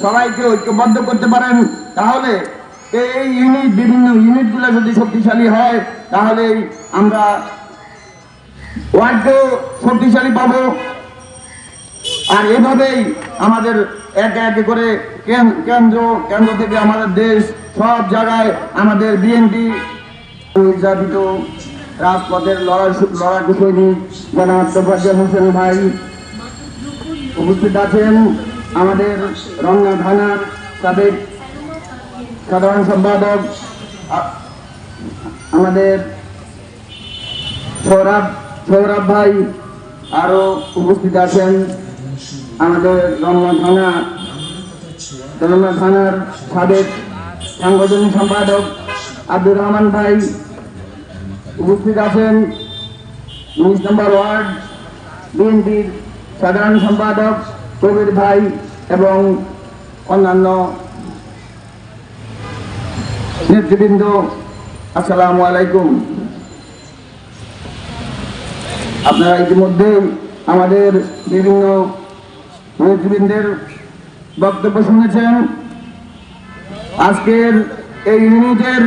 সবাইকে ঐক্যবদ্ধ করতে পারেন, তাহলে এই ইউনিট বিভিন্ন ইউনিটগুলো যদি শক্তিশালী হয়, তাহলে আমরা ওয়ার্ডকেও শক্তিশালী পাব। আর এভাবেই আমাদের একে একে করে কেন- কেন্দ্র কেন্দ্র থেকে আমাদের দেশ সব জায়গায় আমাদের বিএনপি নির্যাতিত রাজপথের লড়াই লড়াকু সৈনিক হোসেন ভাই উপস্থিত আছেন। আমাদের রমনা থানার সাবেক সাধারণ সম্পাদক আমাদের সৌরভ সৌরভ ভাই আরও উপস্থিত আছেন। আমাদের রমনা থানা রমনা থানার সাবেক সাংগঠনিক সম্পাদক আব্দুর রহমান ভাই উপস্থিত আছেন। উনিশ নম্বর ওয়ার্ড, বিএনপির সাধারণ সম্পাদক কবির ভাই এবং অন্যান্য নেতৃবৃন্দ, আসসালামু আলাইকুম। আপনারা ইতিমধ্যে আমাদের বিভিন্ন নেতৃবৃন্দের বক্তব্য শুনেছেন। আজকের এই ইউনিটের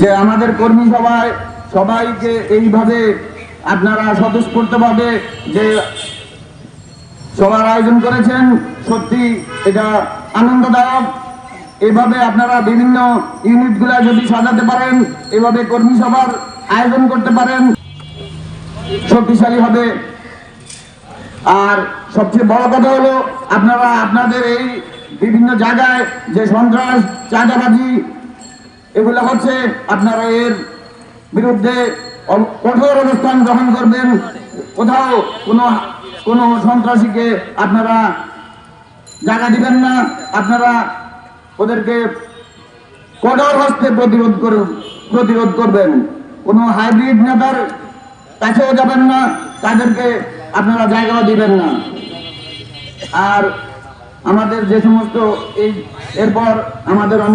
যে আমাদের কর্মী সভায়, সবাইকে এইভাবে আপনারা স্বতঃস্ফূর্তভাবে যে সবার আয়োজন করেছেন, সত্যি এটা আনন্দদায়ক। এভাবে আপনারা বিভিন্ন ইউনিটগুলা যদি সাজাতে পারেন, এভাবে কর্মী সভার আয়োজন করতে পারেন, শক্তিশালী হবে। আর সবচেয়ে বড় কথা হলো, আপনারা আপনাদের এই বিভিন্ন জায়গায় যে সন্ত্রাস, চাঁদাবাজি, এগুলো হচ্ছে, আপনারা এর বিরুদ্ধে কঠোর অবস্থান গ্রহণ করবেন। কোথাও কোনো কোনো সন্ত্রাসীকে আপনারা জায়গা দিবেন না, আপনারা ওদেরকে কঠোর হস্তে প্রতিরোধ করুন, প্রতিরোধ করবেন। কোনো হাইব্রিড নেতার কাছেও যাবেন না, তাদেরকে আপনারা জায়গাও দিবেন না। আর আমাদের যে সমস্ত এই, এরপর আমাদের